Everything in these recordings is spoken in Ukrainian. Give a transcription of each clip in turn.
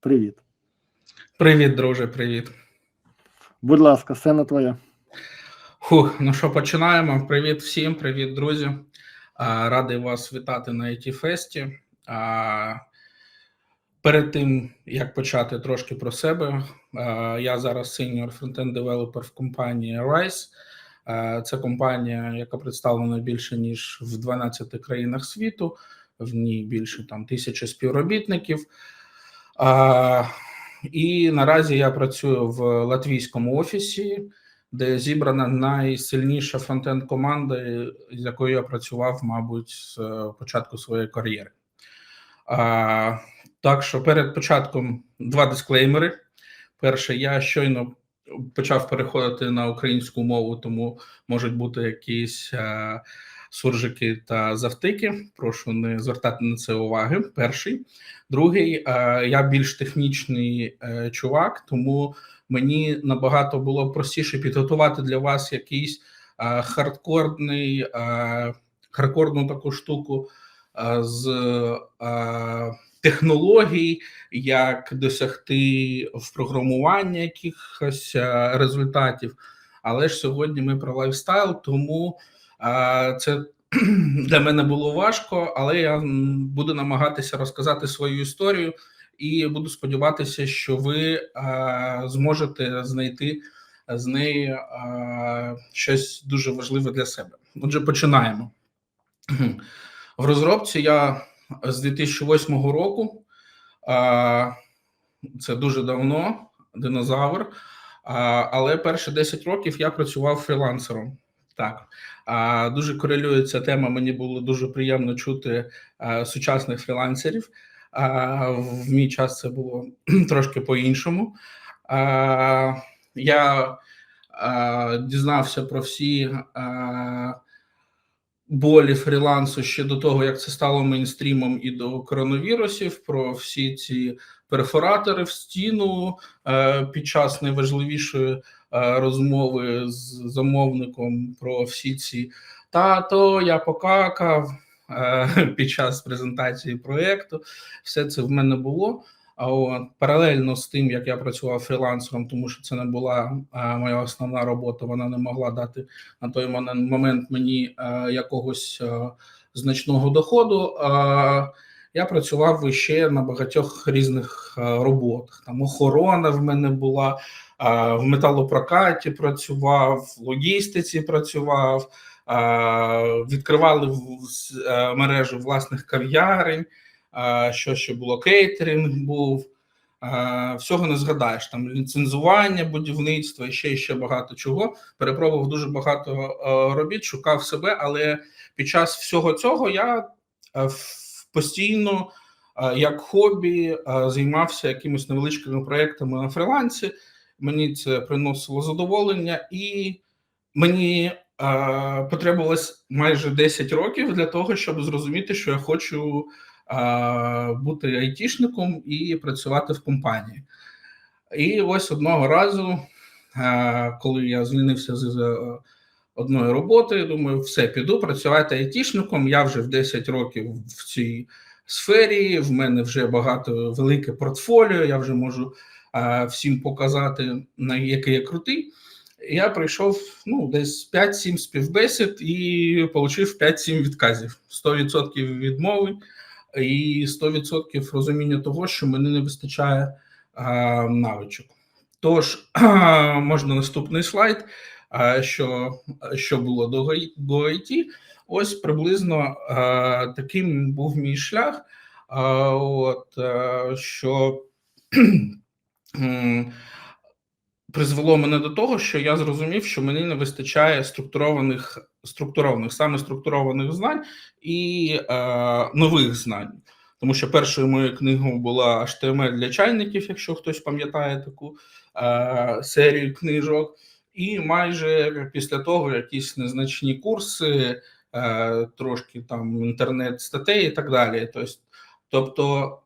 Привіт. Привіт, друже, привіт. Будь ласка, сцена твоя. Фух, ну що, починаємо. Привіт всім, привіт, друзі. Радий вас вітати на it фесті. Перед тим як почати трошки про себе, я зараз сеньор фронтенд девелопер в компанії Rise. Це компанія, яка представлена більше ніж в 12 країнах світу. В ній більше там тисячі співробітників. І наразі я працюю в латвійському офісі, де зібрана найсильніша фронтенд команда, з якою я працював, мабуть, з е, початку своєї кар'єри. Так що перед початком два дисклеймери. Перше, я щойно почав переходити на українську мову, тому можуть бути якісь а, суржики та завтики. Прошу не звертати на це уваги. Перший. Другий, а, я більш технічний е, чувак, тому мені набагато було простіше підготувати для вас якийсь а, хардкорний, хардкорну таку штуку з технологій, як досягти в програмуванні якихось результатів. Але ж сьогодні ми про лайфстайл, тому це для мене було важко, але я буду намагатися розказати свою історію і буду сподіватися, що ви зможете знайти з неї щось дуже важливе для себе. Отже, починаємо. В розробці я з 2008 року, це дуже давно, динозавр. Але перші 10 років я працював фрілансером. Так, а, дуже корелює ця тема. Мені було дуже приємно чути а, сучасних фрілансерів. А, в мій час це було трошки по-іншому. А, я а, дізнався про всі а, болі фрілансу ще до того, як це стало мейнстрімом і до коронавірусів, про всі ці перфоратори в стіну е, під час найважливішої е, розмови з замовником про всі ці тато, я покакав е, під час презентації проєкту. Все це в мене було. А паралельно з тим, як я працював фрілансером, тому що це не була а, моя основна робота, вона не могла дати на той момент, мені якогось значного доходу. Я працював ще на багатьох різних роботах. Там охорона в мене була, в металопрокаті працював, в логістиці працював, відкривали е, мережу власних кав'ярень. Що ще було? Кейтеринг був. Всього не згадаєш. Там ліцензування, будівництво і ще ще багато чого. Перепробував дуже багато е, робіт, шукав себе, але під час всього цього я е, постійно, як хобі, займався якимись невеличкими проектами на фрілансі. Мені це приносило задоволення, і мені е, потребувалось майже 10 років для того, щоб зрозуміти, що я хочу а, бути айтішником і працювати в компанії. І ось одного разу, а, коли я звільнився з е, одної роботи, думаю, все, піду працювати айтішником. Я вже в 10 років в цій сфері, в мене вже багато велике портфоліо, я вже можу всім показати, на який я крутий. Я пройшов ну, десь 5-7 співбесід і отримав 5-7 відказів, 100% відмови і 100% розуміння того, що мені не вистачає навичок. Тож можна наступний слайд. Що, що було до, до IT? Ось приблизно а, таким був мій шлях. А, от, а, що призвело мене до того, що я зрозумів, що мені не вистачає структурованих, структурованих саме структурованих знань і е, нових знань. Тому що першою моєю книгою була HTML для чайників, якщо хтось пам'ятає таку е, серію книжок, і майже після того якісь незначні курси, е, трошки там інтернет-статей і так далі. Тобто,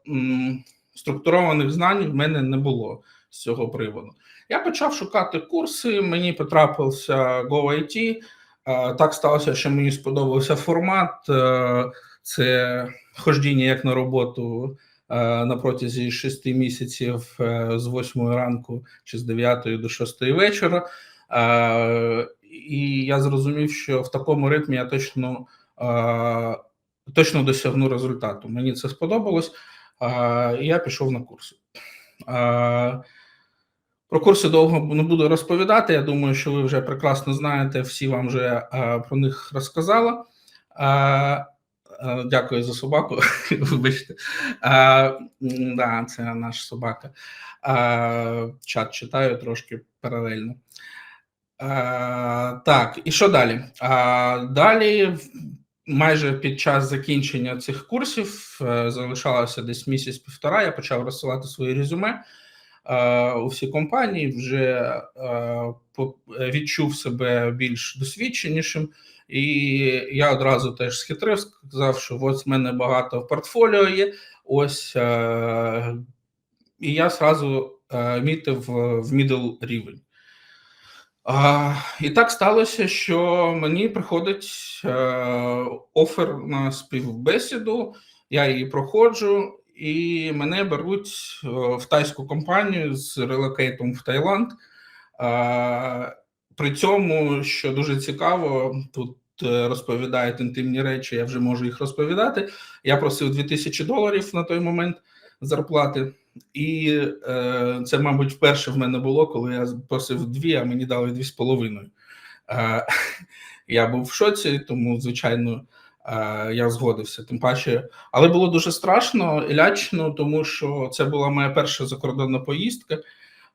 структурованих знань в мене не було з цього приводу. Я почав шукати курси, мені потрапився GoIT. Е, Так сталося, що мені сподобався формат. Е, Це хождіння як на роботу е, на протязі 6 місяців з 8 ранку чи з 9 до 6 вечора. І я зрозумів, що в такому ритмі я точно, точно досягну результату. Мені це сподобалось, я пішов на курси. Про курси довго не буду розповідати. Я думаю, що ви вже прекрасно знаєте, всі вам вже про них розказала. Дякую за собаку. Вибачте. М, да, це наш собака. Е, Чат читаю трошки паралельно. Е, Так, і що далі? Е, Далі, майже під час закінчення цих курсів, е, залишалося десь місяць-півтора, я почав розсилати свої резюме е, у всі компанії, вже е, відчув себе більш досвідченішим. І я одразу теж схитрив, сказав, що ось в мене багато в портфоліо є. Ось і я зразу мітив в middle рівень. А, і так сталося, що мені приходить е, офер на співбесіду, я її проходжу, і мене беруть е, в тайську компанію з релокейтом в Таїланд. Е, при цьому, що дуже цікаво, тут розповідають інтимні речі, я вже можу їх розповідати. Я просив 2000 доларів на той момент зарплати. І е, це, мабуть, вперше в мене було, коли я просив дві, а мені дали дві з половиною. Е, я був в шоці, тому, звичайно, е, я згодився. Тим паче, але було дуже страшно і лячно, тому що це була моя перша закордонна поїздка.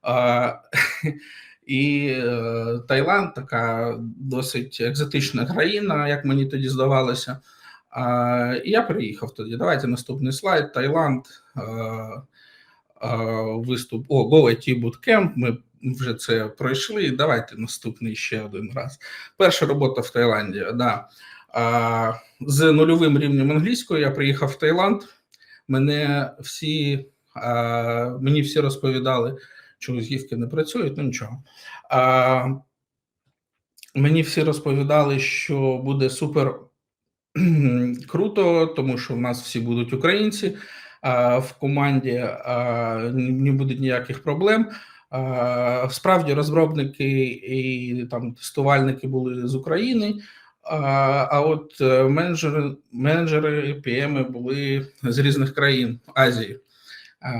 Е, і е, Таїланд така досить екзотична країна, як мені тоді здавалося. Е, і я приїхав тоді. Давайте наступний слайд. Таїланд. Е, виступ о Go Bootcamp, Ми вже це пройшли. Давайте наступний ще один раз. Перша робота в Таїланді. Да. З нульовим рівнем англійської я приїхав в Таїланд. Мене всі мені всі розповідали, що гівки не працюють, ну нічого. Мені всі розповідали, що буде супер круто, тому що в нас всі будуть українці в команді, не буде ніяких проблем. Справді розробники і там тестувальники були з України. А, от е, менеджери, менеджери PM були з різних країн Азії.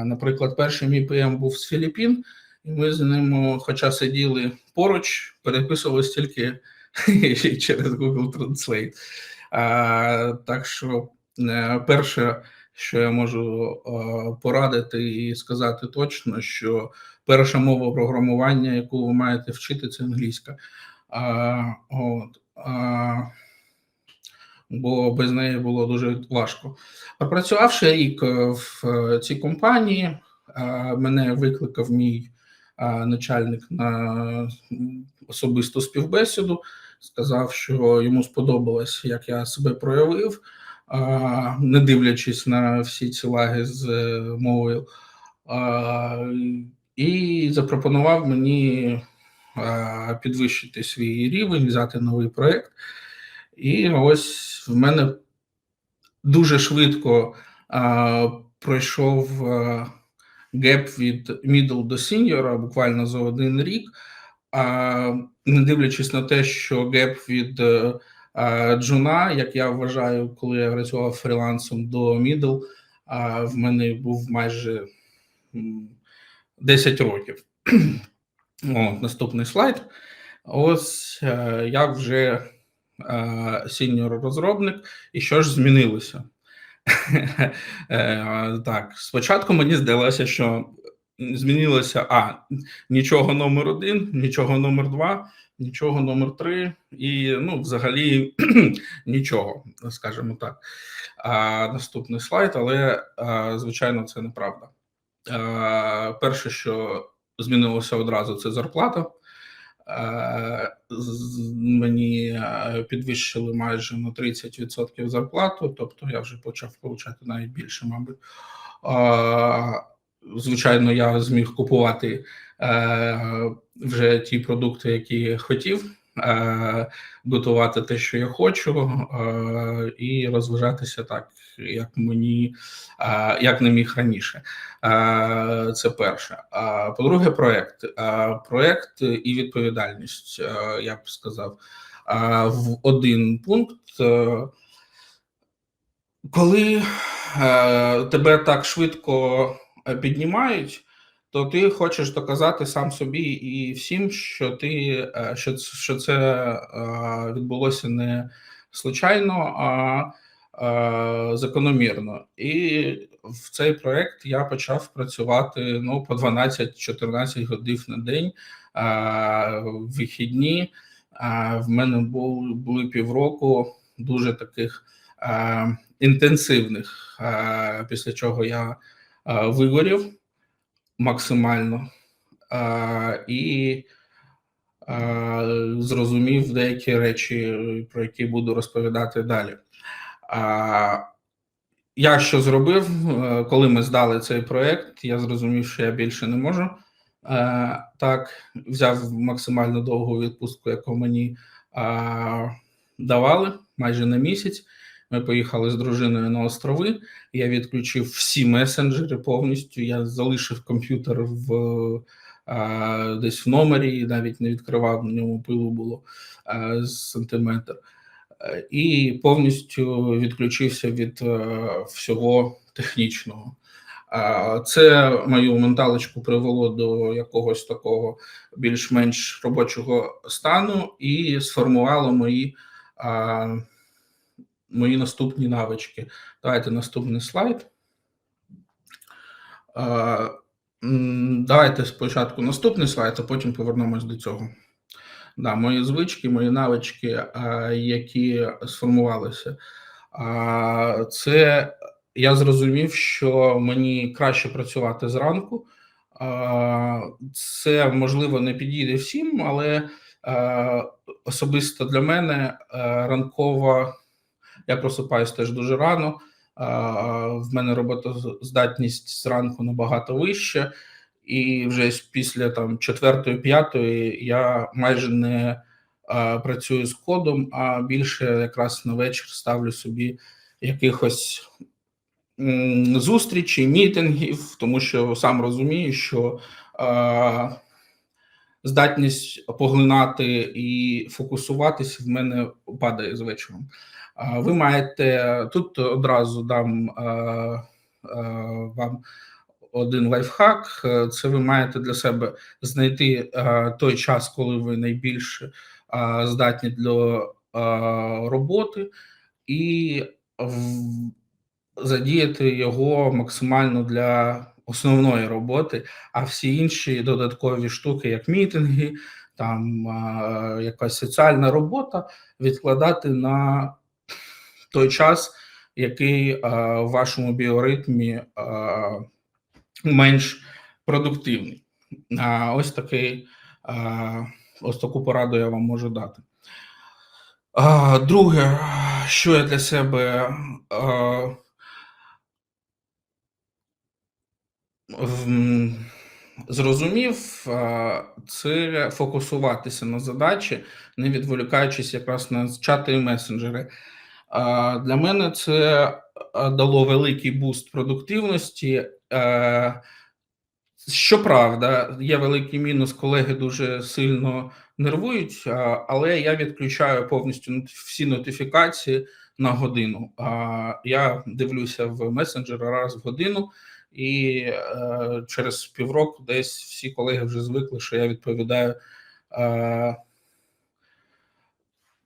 Наприклад, перший мій PM був з Філіппін, і ми з ним, хоча сиділи поруч, переписувалися тільки через Google Translate. Так що, е, перше, що я можу порадити і сказати точно, що перша мова програмування, яку ви маєте вчити, це англійська. А, от, а, бо без неї було дуже важко. Пропрацювавши рік е, в е, цій компанії, е, мене викликав мій начальник на особисту співбесіду, сказав, що йому сподобалось, як я себе проявив, не дивлячись на всі ці лаги з е, мовою, е, і запропонував мені е, підвищити свій рівень, взяти новий проєкт. І ось в мене дуже швидко пройшов геп від middle до senior, буквально за один рік. А, не дивлячись на те, що геп від а, джуна, як я вважаю, коли я працював фрілансом до а, в мене був майже 10 років. О, наступний слайд. Ось е, я вже сіньор розробник, і що ж змінилося? Е, Так, спочатку мені здалося, що змінилося а нічого номер один, нічого номер два, нічого номер три, і ну, взагалі нічого, скажімо так. А, Наступний слайд, але а, звичайно, це неправда. А, Перше, що змінилося одразу, це зарплата. Мені підвищили майже на 30% зарплату, тобто я вже почав получати навіть більше, мабуть. Звичайно, я зміг купувати е, вже ті продукти, які хотів. е, готувати те, що я хочу, е, і розважатися так, як мені е, як не міг раніше. Е, Це перше. А по-друге, проект. Е, Проект і відповідальність, е, я б сказав. Е, В один пункт. е, Коли е, тебе так швидко піднімають, то ти хочеш доказати сам собі і всім, що ти е, що, що це е, відбулося не случайно, а е, закономірно. І в цей проект я почав працювати ну, по 12-14 годин на день, е, в вихідні. Е, В мене був, були півроку дуже таких е, інтенсивних, е, після чого я е, вигорів максимально і зрозумів деякі речі, про які буду розповідати далі. Я що зробив, коли ми здали цей проект, я зрозумів, що я більше не можу. Так, взяв максимально довгу відпустку, яку мені давали майже на місяць. Ми поїхали з дружиною на острови. Я відключив всі месенджери повністю. Я залишив комп'ютер в е, десь в номері, і навіть не відкривав на ньому пилу було е, з сантиметр. Е, І повністю відключився від е, всього технічного. А, Це мою менталочку привело до якогось такого більш-менш робочого стану і сформувало мої, а, мої наступні навички. Давайте наступний слайд. Давайте спочатку наступний слайд, а потім повернемось до цього. Да, мої звички, мої навички, які сформувалися. Це я зрозумів, що мені краще працювати зранку. Це можливо не підійде всім, але особисто для мене ранкова. Я просипаюсь теж дуже рано. В мене роботоздатність зранку набагато вища, і вже після там четвертої, п'ятої я майже не працюю з кодом, а більше якраз на вечір ставлю собі якихось зустрічей, мітингів, тому що сам розумію, що здатність поглинати і фокусуватись в мене падає з вечором. А Ви маєте тут одразу дам вам один лайфхак. Це ви маєте для себе знайти той час, коли ви найбільше здатні для роботи, і задіяти його максимально для основної роботи, а всі інші додаткові штуки, як мітинги, там е, якась соціальна робота, відкладати на той час, який е, в вашому біоритмі е, менш продуктивний. А ось такий, е, ось таку пораду я вам можу дати. А, Друге, що я для себе е, зрозумів, е, це фокусуватися на задачі, не відволікаючись якраз на чати і месенджери. Для мене це дало великий буст продуктивності. Щоправда, є великий мінус, колеги дуже сильно нервують, але я відключаю повністю всі нотифікації на годину. Я дивлюся в месенджер раз в годину, і через півроку десь всі колеги вже звикли, що я відповідаю.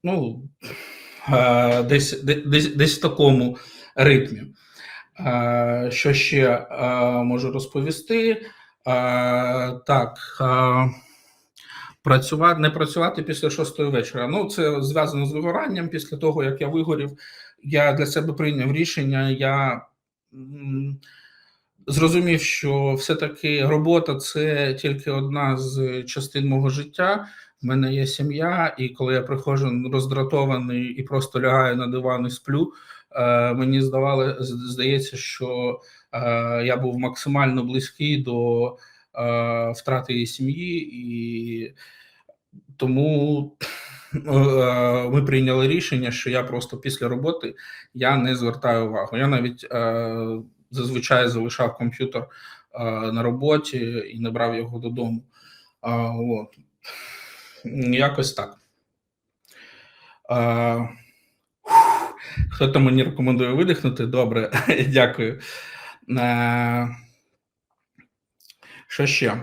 Ну, десь, десь, десь в такому ритмі. Е, Що ще е, можу розповісти? Е, Так, е, працювати, не працювати після шостої вечора. Ну, це зв'язано з вигоранням. Після того, як я вигорів, я для себе прийняв рішення. Я зрозумів, що все-таки робота це тільки одна з частин мого життя. В мене є сім'я, і коли я приходжу роздратований і просто лягаю на диван і сплю, е, мені здавали, здається, що е, я був максимально близький до е, втрати її сім'ї, і тому е, ми прийняли рішення, що я просто після роботи я не звертаю увагу. Я навіть зазвичай залишав комп'ютер на роботі і не брав його додому. От. Якось так. А, Хто там мені рекомендує видихнути? Добре, дякую. А, що ще?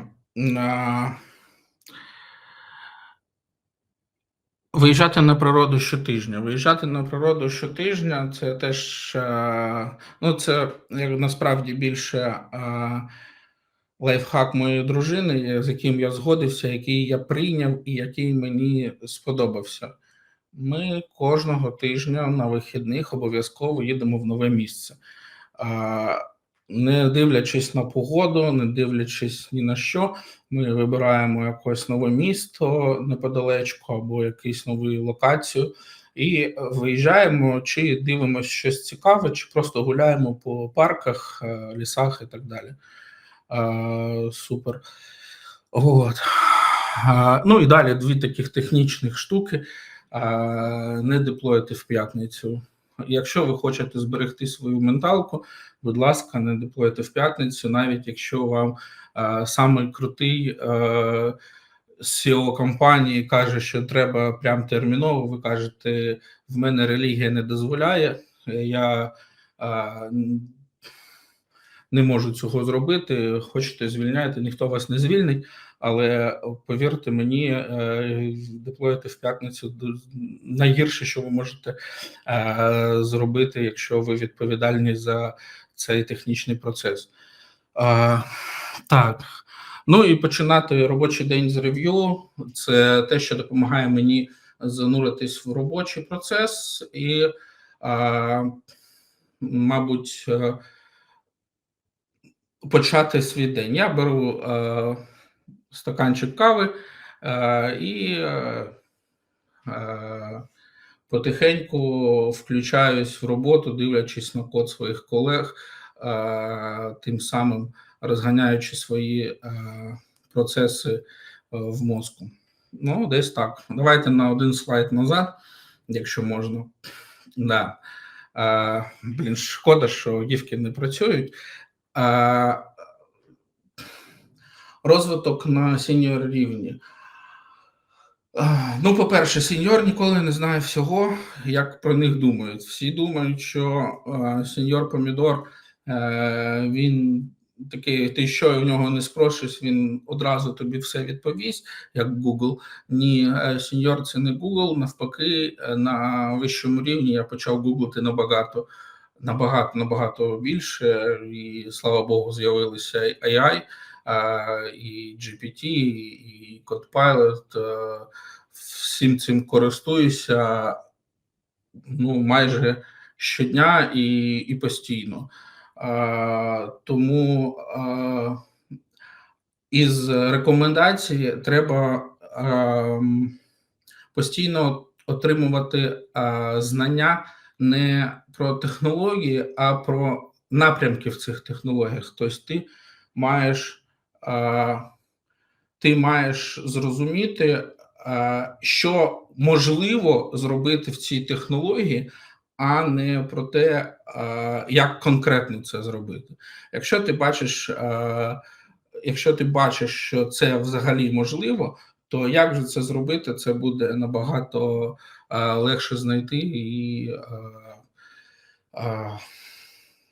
А, Виїжджати на природу щотижня. Виїжджати на природу щотижня це теж ну, це як насправді більше лайфхак моєї дружини, з яким я згодився, який я прийняв і який мені сподобався. Ми кожного тижня на вихідних обов'язково їдемо в нове місце. Е, Не дивлячись на погоду, не дивлячись ні на що, ми вибираємо якесь нове місто неподалечку або якусь нову локацію і виїжджаємо, чи дивимося щось цікаве, чи просто гуляємо по парках, е, лісах і так далі. Е, Супер. От. Е, Ну і далі дві таких технічних штуки. Е, Не деплоїти в п'ятницю. Якщо ви хочете зберегти свою менталку, будь ласка, не деплоїте в п'ятницю, навіть якщо вам самий крутий CEO компанії каже, що треба прям терміново. Ви кажете, в мене релігія не дозволяє, я не можу цього зробити. Хочете звільняйте, ніхто вас не звільнить. Але повірте мені, е, деплоїти в п'ятницю найгірше, що ви можете е, зробити, якщо ви відповідальні за цей технічний процес. Е, Так. Ну і починати робочий день з рев'ю. Це те, що допомагає мені зануритись в робочий процес, і, мабуть, почати свій день. Я беру стаканчик кави і потихеньку включаюсь в роботу, дивлячись на код своїх колег, тим самим розганяючи свої процеси в мозку. Ну, десь так. Давайте на один слайд назад, якщо можна. Да. А, Блін, шкода, що гівки не працюють. Розвиток на сеньор рівні. Ну, по-перше, сеньор ніколи не знає всього, як про них думають. Всі думають, що сеньор Помідор е, він такий, ти що в нього не спросиш, він одразу тобі все відповість, як Google. Ні, е, сеньор, це не Google. Навпаки, е, на вищому рівні я почав гуглити набагато, набагато, набагато більше, і слава Богу, з'явилися AI, і GPT, і Codepilot. Всім цим користуюся ну, майже щодня і, і постійно. Тому із рекомендацій треба постійно отримувати знання не про технології, а про напрямки в цих технологіях. Тобто, ти маєш ти маєш зрозуміти, що можливо зробити в цій технології, а не про те, як конкретно це зробити. Якщо ти бачиш, якщо ти бачиш, що це взагалі можливо, то як же це зробити? Це буде набагато легше знайти і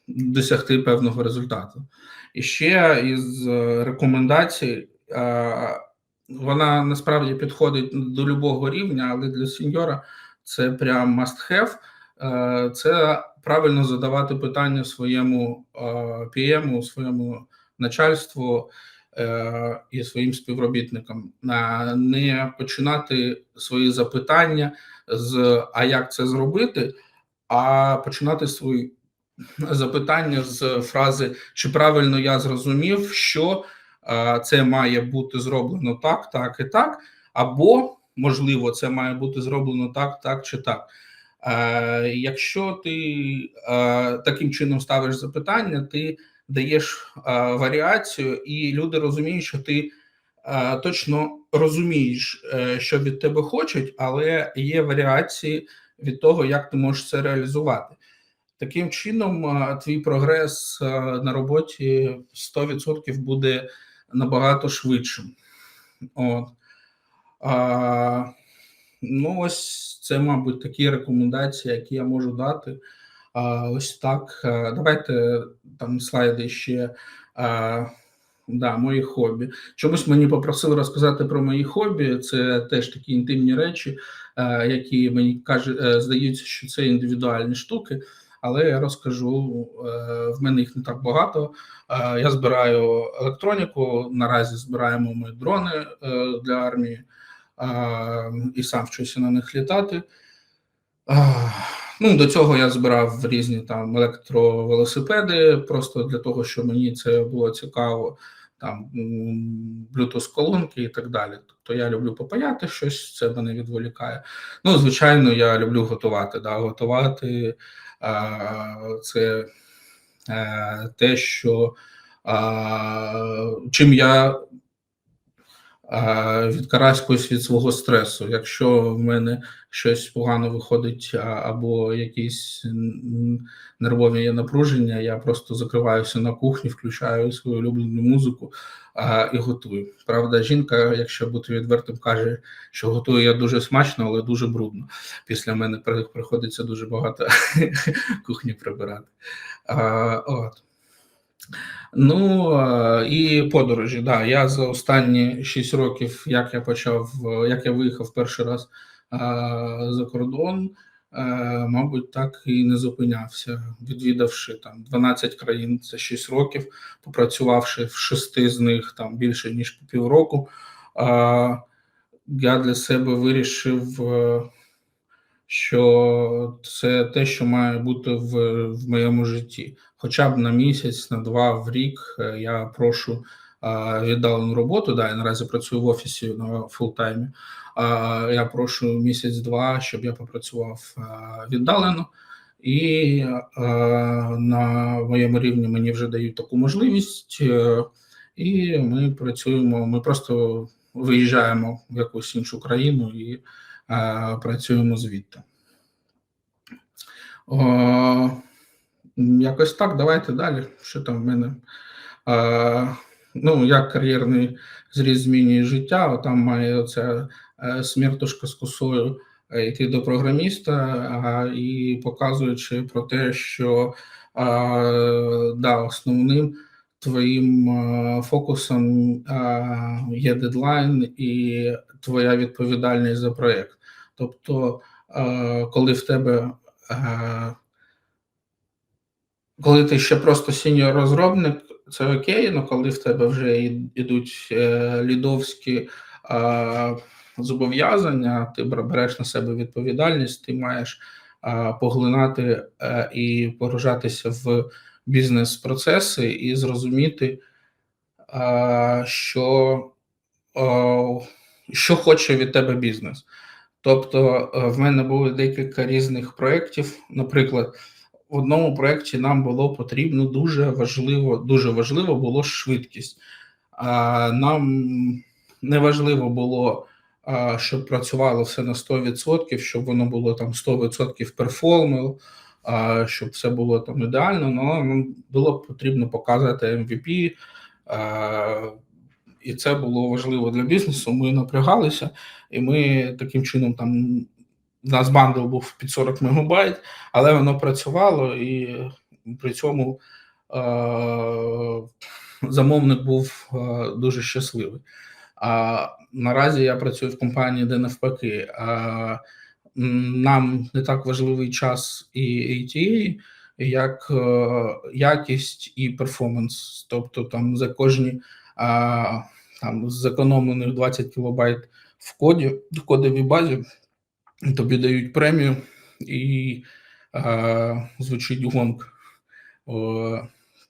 досягти певного результату. І ще із рекомендацій. Вона насправді підходить до любого рівня, але для сеньора це прям must have. Е, це правильно задавати питання своєму PM, своєму начальству е, і своїм співробітникам, не починати свої запитання з а як це зробити, а починати свої запитання з фрази чи правильно я зрозумів, що це має бути зроблено так, так і так, або можливо, це має бути зроблено так, так чи так. Е, якщо ти е, таким чином ставиш запитання, ти даєш е, варіацію, і люди розуміють, що ти точно розумієш, що від тебе хочуть, але є варіації від того, як ти можеш це реалізувати. Таким чином, твій прогрес на роботі 100% буде набагато швидшим. От. А, ну, ось це, мабуть, такі рекомендації, які я можу дати. А, ось так. Давайте там слайди ще. Да, мої хобі. Чомусь мені попросили розказати про мої хобі. Це теж такі інтимні речі, е, які мені каже, е, здаються, що це індивідуальні штуки. Але я розкажу, е, в мене їх не так багато. Я збираю електроніку. Наразі збираємо ми дрони для армії і сам вчуся на них літати. Ну, до цього я збирав різні там електровелосипеди, просто для того, щоб мені це було цікаво, там Bluetooth колонки і так далі. Тобто я люблю попаяти щось, це мене відволікає. Ну, звичайно, я люблю готувати. Да, Готувати а, це а, те, що а, чим я а, відкараскуюсь від свого стресу. Якщо в мене щось погано виходить, або якісь нервові напруження, я просто закриваюся на кухні, включаю свою улюблену музику і готую. Правда, жінка, якщо бути відвертим, каже, що готую я дуже смачно, але дуже брудно. Після мене приходиться дуже багато кухні прибирати. От. Ну і подорожі. Да, я за останні 6 років, як я почав, е, як я виїхав перший раз за кордон, е, мабуть, так і не зупинявся, відвідавши там 12 країн, це 6 років, попрацювавши в шести з них там більше ніж по півроку. Я для себе вирішив, е, що це те, що має бути в, в моєму житті. Хоча б на місяць, на два, в рік е, я прошу віддалену роботу. Да, я наразі працюю в офісі на фултаймі. Я прошу місяць-два, щоб я попрацював віддалено. І а, на моєму рівні мені вже дають таку можливість, е, і ми працюємо. Ми просто виїжджаємо в якусь іншу країну і е, працюємо звідти. О, якось так, давайте далі. Що там в мене? Е, ну, як кар'єрний зріз змінює життя, там має оця е, смертушка з косою е, йти до програміста і показуючи про те, що е, да, основним твоїм е, фокусом е, є дедлайн і твоя відповідальність за проєкт. Тобто, е, коли в тебе, е, коли ти ще просто сіньор розробник, це окей, але коли в тебе вже й- ідуть е, лідовські зобов'язання, ти береш на себе відповідальність, ти маєш поглинати і погружатися в бізнес-процеси і зрозуміти, що, що хоче від тебе бізнес. Тобто, е, в мене було декілька різних проєктів. Наприклад, в одному проєкті нам було потрібно дуже важливо, дуже важливо було швидкість. Нам не важливо було, щоб працювало все на 100%, щоб воно було там 100% перформило, а, щоб все було там ідеально. але нам було потрібно показати MVP. І це було важливо для бізнесу. Ми напрягалися, і ми таким чином там у нас бандл був під 40 мегабайт, але воно працювало, і при цьому е- замовник був е- дуже щасливий. А наразі я працюю в компанії, де навпаки, а, нам не так важливий час і ATA, як е, якість і перформанс. Тобто там за кожні там зекономлених 20 кілобайт в коді, в кодовій базі тобі дають премію і е, звучить гонг. О,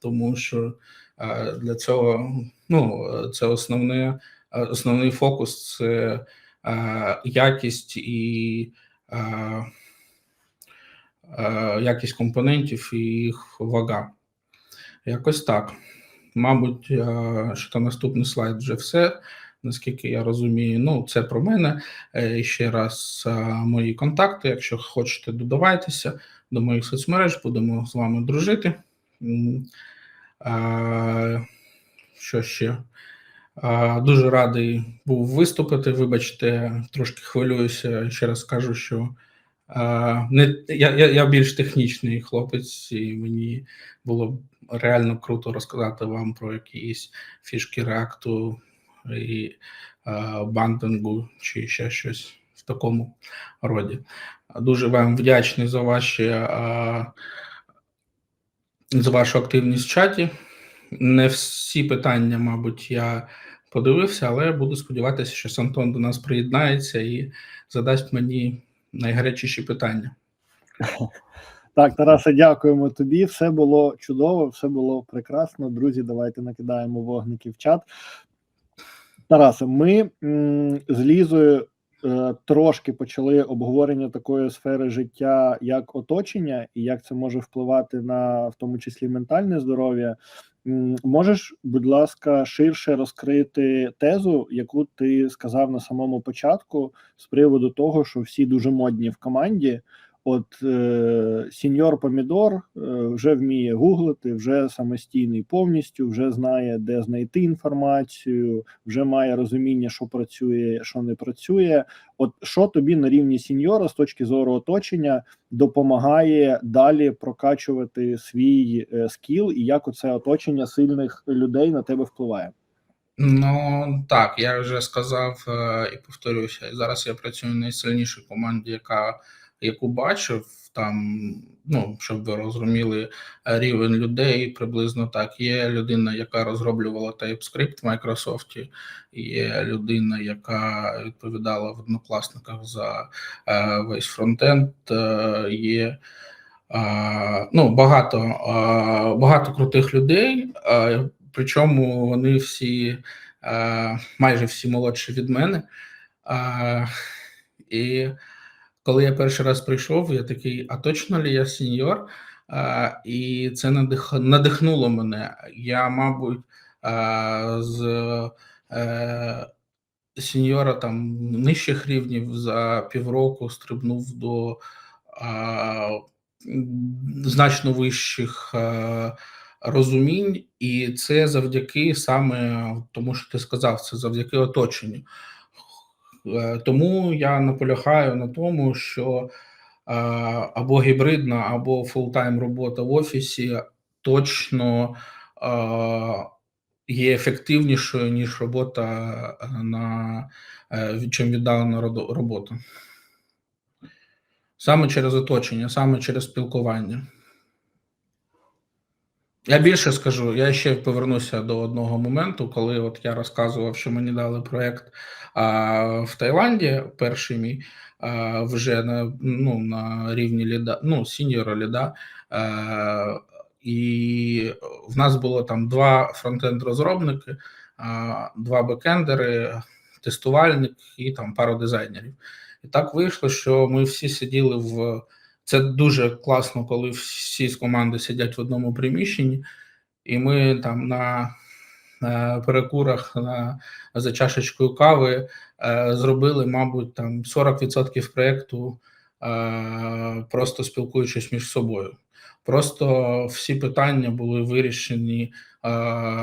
тому що е, для цього ну, це основне, е, основний фокус це е, якість і е, е, якість компонентів і їх вага. Якось так. Мабуть, е, що там наступний слайд вже все. наскільки я розумію. Ну, це про мене. Е, Ще раз е, мої контакти. Якщо хочете, додавайтеся до моїх соцмереж, будемо з вами дружити. Що ще? Дуже радий був виступити. Вибачте, трошки хвилююся. Ще раз кажу, що не, я, я, я більш технічний хлопець, і мені було реально круто розказати вам про якісь фішки реакту і е, бандингу чи ще щось в такому роді. Дуже вам вдячний за ваші е, за вашу активність в чаті. Не всі питання, мабуть, я подивився, але буду сподіватися, що Сантон до нас приєднається і задасть мені найгарячіші питання. Так, Тарасе, дякуємо тобі. Все було чудово, все було прекрасно. Друзі, давайте накидаємо вогники в чат. Тарасе, ми м, з Лізою е, трошки почали обговорення такої сфери життя, як оточення, і як це може впливати на в тому числі ментальне здоров'я. Можеш, будь ласка, ширше розкрити тезу, яку ти сказав на самому початку, з приводу того, що всі дуже модні в команді. От е, сіньор Помідор е, вже вміє гуглити, вже самостійний повністю, вже знає, де знайти інформацію, вже має розуміння, що працює, що не працює. От що тобі на рівні сіньора з точки зору оточення допомагає далі прокачувати свій е, скіл, і як оце оточення сильних людей на тебе впливає? Ну так, я вже сказав е, і повторюся. Зараз я працюю в найсильнішій команді, яка яку бачив там. Ну щоб ви розуміли рівень людей, приблизно так. Є людина, яка розроблювала TypeScript в Microsoft, є людина, яка відповідала в однокласниках за е, весь фронтенд. е, Є е, ну багато, багато крутих людей. Причому вони всі майже всі молодші від мене. І коли я перший раз прийшов, я такий: а точно ли я сеньор? І це надих, надихнуло мене. Я, мабуть, з е, сеньора там нижчих рівнів за півроку стрибнув до значно вищих. Е, розумінь, і це завдяки саме тому, що ти сказав, це завдяки оточенню. Е, Тому я наполягаю на тому, що е, або гібридна, або фултайм робота в офісі точно е, є ефективнішою, ніж робота на чим віддалена робота. Саме через оточення, саме через спілкування. Я більше скажу, я ще повернуся до одного моменту, коли от я розказував, що мені дали проєкт в Таїланді, перший мій а, вже на ну, на рівні ліда, ну, сіньора ліда. А, і в нас було там два фронтенд-розробники, два бекендери, тестувальник і там пару дизайнерів. І так вийшло, що ми всі сиділи в. Це дуже класно, коли всі з команди сидять в одному приміщенні, і ми там на, на перекурах на, за чашечкою кави е, зробили, мабуть, там 40% проєкту, е, просто спілкуючись між собою. Просто всі питання були вирішені е,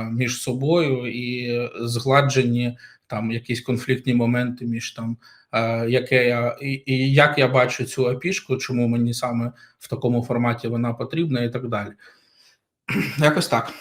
між собою і згладжені там якісь конфліктні моменти між там е, яке я і, і як я бачу цю апішку, чому мені саме в такому форматі вона потрібна, і так далі. Якось так.